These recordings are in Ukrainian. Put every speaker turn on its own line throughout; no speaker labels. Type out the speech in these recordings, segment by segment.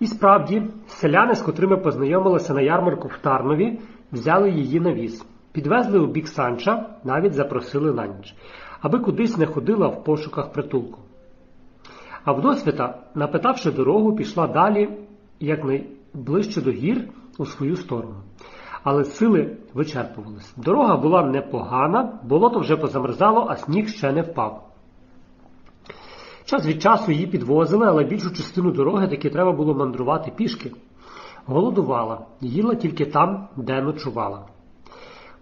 І справді, селяни, з котрими познайомилися на ярмарку в Тарнові, взяли її на віз. Підвезли у бік Санча, навіть запросили на ніч, аби кудись не ходила в пошуках притулку. А вдосвіта, напитавши дорогу, пішла далі, якнайближче до гір у свою сторону. Але сили вичерпувались. Дорога була непогана, болото вже позамерзало, а сніг ще не впав. Час від часу її підвозили, але більшу частину дороги таки треба було мандрувати пішки. Голодувала, їла тільки там, де ночувала.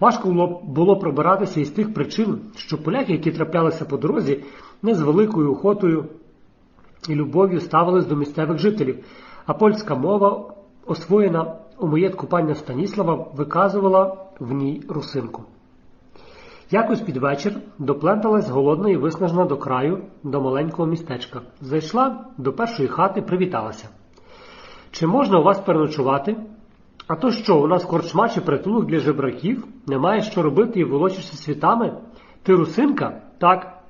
Важко було, пробиратися із тих причин, що поляки, які траплялися по дорозі, не з великою охотою і любов'ю ставились до місцевих жителів, а польська мова, освоєна у маєтку паня Станіслава, виказувала в ній русинку. Якось під вечір допленталась голодна і виснажена до краю, до маленького містечка. Зайшла до першої хати, привіталася. Чи можна у вас переночувати? А то що, у нас корчма чи притулок для жебраків? Немає що робити і волочишся світами? Ти русинка? Так.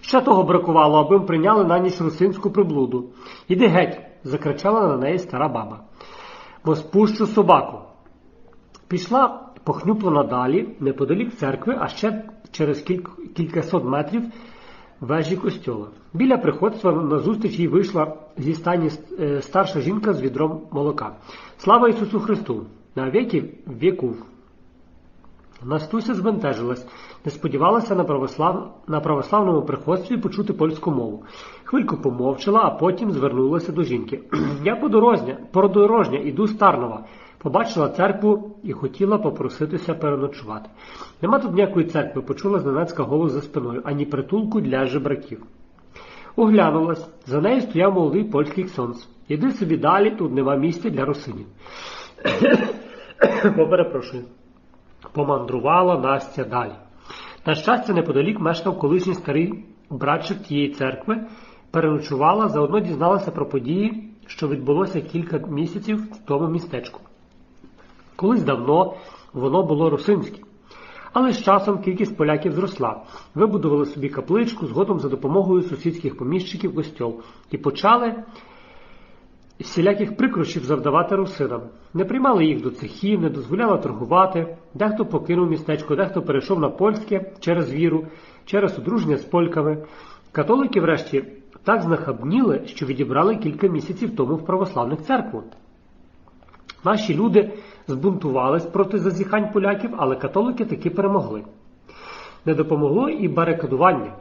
Ще того бракувало, аби прийняли на ніч русинську приблуду. Іди геть, закричала на неї стара баба. Бо спущу собаку. Пішла похнюплена далі, неподалік церкви, а ще через кілька, кількасот метрів вежі костьола. Біля приходства назустріч їй вийшла зі стані е, старша жінка з відром молока. Слава Ісусу Христу! На віки віків. Настуся збентежилась, не сподівалася на, православ... на православному приходстві почути польську мову. Хвильку помовчала, а потім звернулася до жінки. Я подорожня, подорожня, іду з Тарнова. Побачила церкву і хотіла попроситися переночувати. Нема тут ніякої церкви, почула зненацька голос за спиною, ані притулку для жебраків. Оглянулась, за нею стояв молодий польський ксьонц. Іди собі далі, тут нема місця для русинів. Поперепрошую. Помандрувала Настя далі. На щастя, неподалік мешкав колишній старий братчик тієї церкви, переночувала, заодно дізналася про події, що відбулося кілька місяців в тому містечку. Колись давно воно було русинське. Але з часом кількість поляків зросла, вибудували собі капличку згодом за допомогою сусідських поміщиків костьол і почали всіляких прикрощів завдавати русинам. Не приймали їх до цехів, не дозволяли торгувати, дехто покинув містечко, дехто перейшов на польське через віру, через одруження з польками. Католики, врешті, так знахабніли, що відібрали кілька місяців тому в православних церкву. Наші люди збунтувались проти зазіхань поляків, але католики таки перемогли. Не допомогло і барикадування.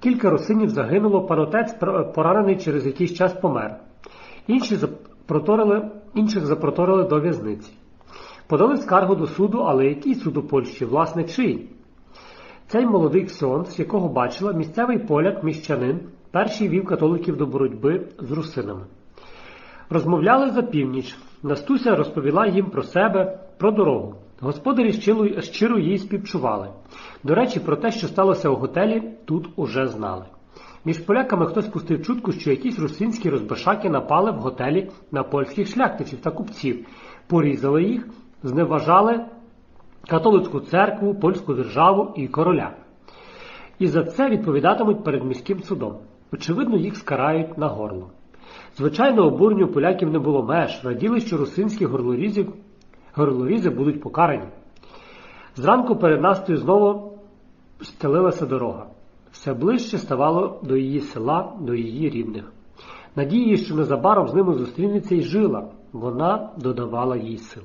Кілька русинів загинуло, панотець поранений через якийсь час помер. Інші запроторили, інших запроторили до в'язниці. Подали скаргу до суду, але який суд у Польщі, власне, чий? Цей молодий ксьонц, якого бачила, місцевий поляк, міщанин, перший вів католиків до боротьби з русинами. Розмовляли за північ. Настуся розповіла їм про себе, про дорогу. Господарі щиро, їй співчували. До речі, про те, що сталося у готелі, тут уже знали. Між поляками хтось пустив чутку, що якісь русинські розбишаки напали в готелі на польських шляхтичів та купців, порізали їх, зневажали католицьку церкву, польську державу і короля. І за це відповідатимуть перед міським судом. Очевидно, їх скарають на горло. Звичайно, обуренню поляків не було меж, раділи, що русинські горлорізи, горлорізи будуть покарані. Зранку перед Настою знову стелилася дорога. Все ближче ставало до її села, до її рідних. Надії, що незабаром з ними зустрінеться і жила, вона додавала їй сил.